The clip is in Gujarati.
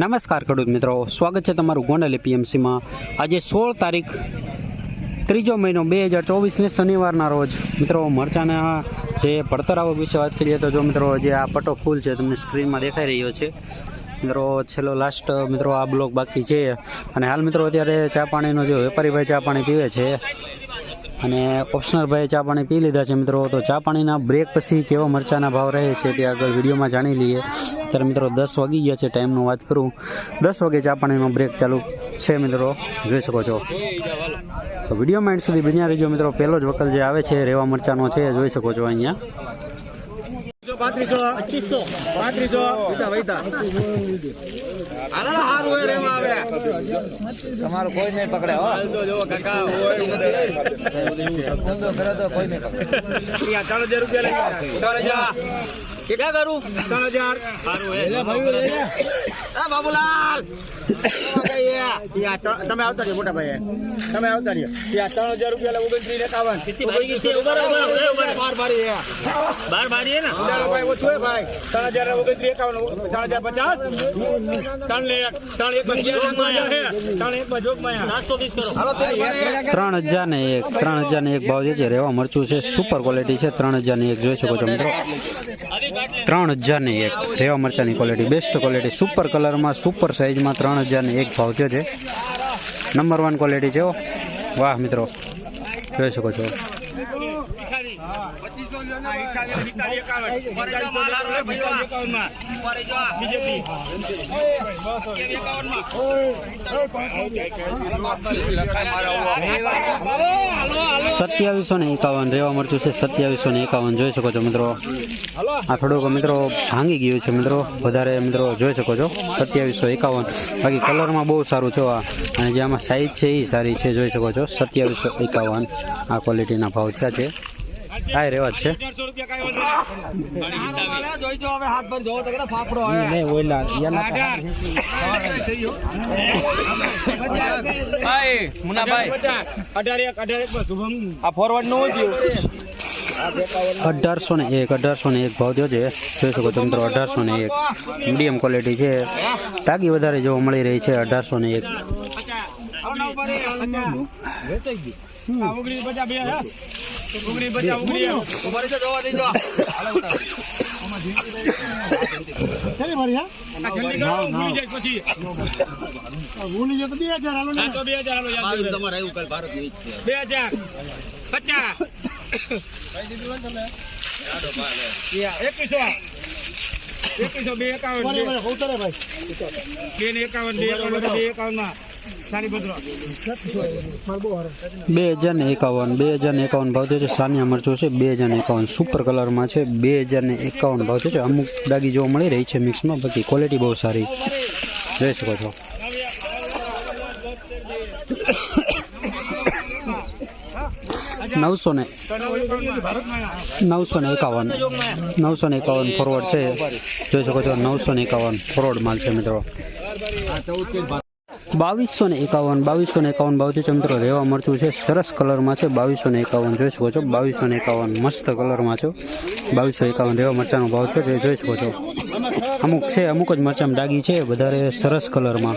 નમસ્કાર ખેડૂત મિત્રો. સ્વાગત છે તમારું ગોંડલ એપીએમસીમાં. આજે સોળ તારીખ, ત્રીજો મહિનો બે હજાર ચોવીસને શનિવારના રોજ. મિત્રો, મરચાના જે પડતર આવક વિશે વાત કરીએ તો જો મિત્રો, જે આ પટો ફૂલ છે, તમને સ્ક્રીનમાં દેખાઈ રહ્યો છે. મિત્રો, છેલ્લો લાસ્ટ મિત્રો, આ બ્લોક બાકી છે. અને હાલ મિત્રો, અત્યારે ચા પાણીનો જે વેપારીભાઈ ચા પાણી પીવે છે અને ઓપ્શનલ ભાઈ ચા પાણી પી લીધા છે મિત્રો. તો ચા પાણીના બ્રેક પછી કેવા મરચાના ભાવ રહે છે તે આગળ વિડીયોમાં જાણી લઈએ. અત્યારે મિત્રો દસ વાગી ગયા છે ટાઈમનું વાત કરું. દસ વાગે ચા પાણીનો બ્રેક ચાલુ છે મિત્રો. જોઈ શકો છો. તો વીડિયો માઇન્ડ સુધી બન્યા રહેજો મિત્રો. પહેલો જ વકલ જે આવે છે, રેવા મરચાનો છે, જોઈ શકો છો અહીંયા. પાંત્રીસો પચીસો. પાંત્રીસો. તમારું કોઈ નહીં પકડે હો. ધંધો કરે તો કોઈ નહીં પકડે. ત્રણ હજાર રૂપિયા ત્રણ હજાર. કેટલા કરું? ત્રણ હજાર. બાબુલાલ. તમે આવતા રહ્યો મોટા ભાઈ તમે આવતા રહ્યો ત્યાં ત્રણ હજાર રૂપિયા ઓગણત્રીસ એકાવન. બાર બારી બાર બારી ને? ભાઈ ઓછું હે ભાઈ. ત્રણ હજાર ઓગણત્રીસ, એકાવન ત્રણ હજાર પચાસ. ત્રણ એક ત્રણ એક ત્રણ એક ત્રણ હજાર ને એક, ત્રણ હજાર ને એક ભાવ જે છે, રેવા મરચું છે સુપર ક્વોલિટી છે, ત્રણ હજાર ને એક જોઈ શકો છો મિત્રો. ત્રણ હજાર ને એક, રેવા મરચાની ક્વોલિટી બેસ્ટ ક્વોલિટી સુપર કલરમાં સુપર સાઇઝમાં ત્રણ હજાર ને એક ભાવ થયો છે. નંબર વન ક્વોલિટી છે. વાહ, મિત્રો. જોઈ શકો છો. સત્યાવીસો ને એકાવન, રેવા મળતું છે સત્યાવીસો ને એકાવન, જોઈ શકો છો મિત્રો. આ થોડુંક મિત્રો ભાંગી ગયું છે મિત્રો, વધારે મિત્રો જોઈ શકો છો. સત્યાવીસો એકાવન. બાકી કલરમાં બહુ સારું છે આ. અને જે આમાં સાઈઝ છે એ સારી છે, જોઈ શકો છો. સત્યાવીસો એકાવન. આ ક્વોલિટીના ભાવ થયા છે. હા રેવા છે. જોઈજો હવે હાથ પર જોવો તો કે ફાફડો મુનાભાઈ. અઢાર એક અઢાર એક આ ફોરવર્ડનું અઢારસો ને એક અઢારસો ને એક ભાવ થયો છે. જોઈ શકો છો મિત્રો અઢારસો ને એક. મીડિયમ ક્વોલિટી છે. ટાંકી વધારે જોવા મળી રહી છે અઢારસો ને એક. વેચાઈ હે ઉગરી બચા ઉગરી ઊભા રહેજો, જોવા દેજો. જલ્દી કરો ઉગરી જાય પછી. ભૂલી જાય તો બે હજાર હાલો ને. તો બે હજાર હાલો યાદ તમારે એવું કઈ ભારતની બે હજાર. પચાસ. એકવીસો. એકવીસો બે એકાવન બે. એકાવન બે એકાવન બે એકાવનમાં બે હજાર એકાવન, બે હજાર એકાવન ભાવ થયો છે. સાનિયા મરચું છે, બે હજાર એકાવન. સુપર કલરમાં છે, બે હજાર એકાવન ભાવ થયો છે. અમુક ડાગી જોવા મળી રહી છે મિક્સમાં બાકી ક્વોલિટી બહુ સારી. જોઈ શકો છો. નવસો ને નવસો ને એકાવન. નવસો ને એકાવન ફોરવર્ડ છે. જોઈ શકો છો, નવસો ને એકાવન ફોરવર્ડ માલ છે મિત્રો. બાવીસો ને એકાવન, બાવીસો ને એકાવન ભાવ છે મિત્રો રેવા મરચું છે. સરસ કલરમાં છે. બાવીસો ને એકાવન જોઈ શકો છો. બાવીસો ને એકાવન મસ્ત કલરમાં છો. બાવીસો એકાવન રેવા મરચાનો ભાવ છે. જોઈ શકો છો. અમુક છે, અમુક જ મરચામાં ડાગી છે. વધારે સરસ કલરમાં.